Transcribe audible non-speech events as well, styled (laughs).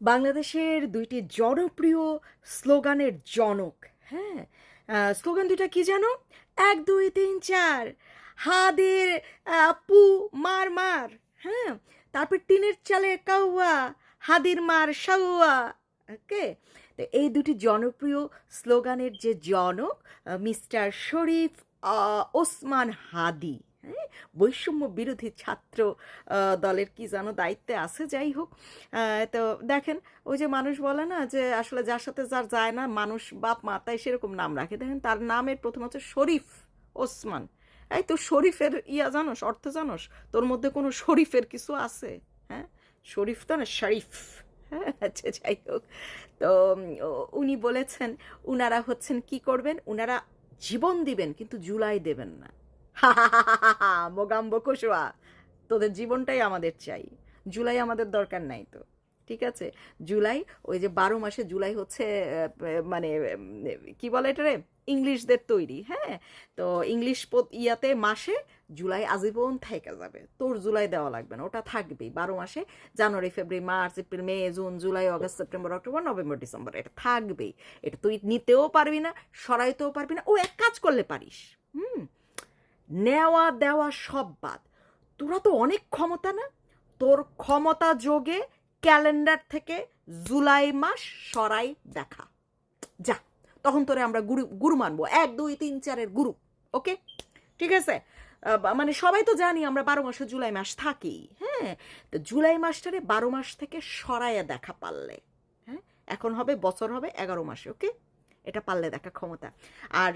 বাংলাদেশের দুইটি জনপ্রিয় স্লোগানের জনক হ্যাঁ? স্লোগান দুইটা কি জানো? এক, দুই, তিন, চার। হাদের পু, মার মার হ্যাঁ? তারপর টিনের চালে কাউয়া, হাদির মার সাউয়া ওকে? তো এই দুটি জনপ্রিয় স্লোগানের যে জনক মিস্টার শরীফ ওসমান হাদি। বৈষম্য বিরোধী ছাত্র দলের কি যেন দায়িত্বে আছে, যাই হোক। তো দেখেন, ওই যে মানুষ বলে না যে, আসলে যার সাথে যার যায় না, মানুষ বাপ মাতায় সেরকম নাম রাখে। দেখেন, তার নামের প্রথম হচ্ছে শরীফ ওসমান। এই তো শরীফের ইয়া জানোস, অর্থ জানোস? তোর মধ্যে কোনো শরীফের কিছু আছে? হ্যাঁ? শরীফ তো না শরীফ। হ্যাঁ? আচ্ছা যাই হোক। তো উনি বলেছেন, উনারা হচ্ছেন কি করবেন? উনারা জীবন দিবেন, কিন্তু জুলাই দেবেন না। (laughs) মোগাম্বো কুশোয়া তোদের জীবনটাই আমাদের চাই। জুলাই আমাদের দরকার নাই তো, ঠিক আছে? জুলাই, ওই যে বারো মাসে জুলাই হচ্ছে মানে কি বলে এটা রে? ইংলিশদের তৈরি হ্যাঁ? তো ইংলিশ ইয়াতে মাসে জুলাই আজীবন থেকে যাবে। তোর জুলাই দেওয়া লাগবে না, ওটা থাকবেই। বারো মাসে January, February, March, April, May, June, July, August, September, October, November, December, এটা থাকবেই। এটা তুই নিতেও পারবি না, সরাইতেও পারবি না, ও এক কাজ করলে পারিস, হুম? নেওয়া দেওয়া সব বাদ। তোরা তো অনেক ক্ষমতা না? তোর ক্ষমতা যোগে ক্যালেন্ডার থেকে জুলাই মাস সরাই দেখা। যা, তখন তোরে আমরা গুরু গুরু মানবো। এক, দুই, তিন, চারের গুরু, ওকে? ঠিক আছে? মানে সবাই তো জানি আমরা বারো মাসে জুলাই মাস থাকি হ্যাঁ? তো জুলাই মাসটারে বারো মাস থেকে সরাইয়া দেখা পারলে হ্যাঁ? এখন হবে, বছর হবে এগারো মাসে, ওকে? এটা পারলে দেখা ক্ষমতা। আর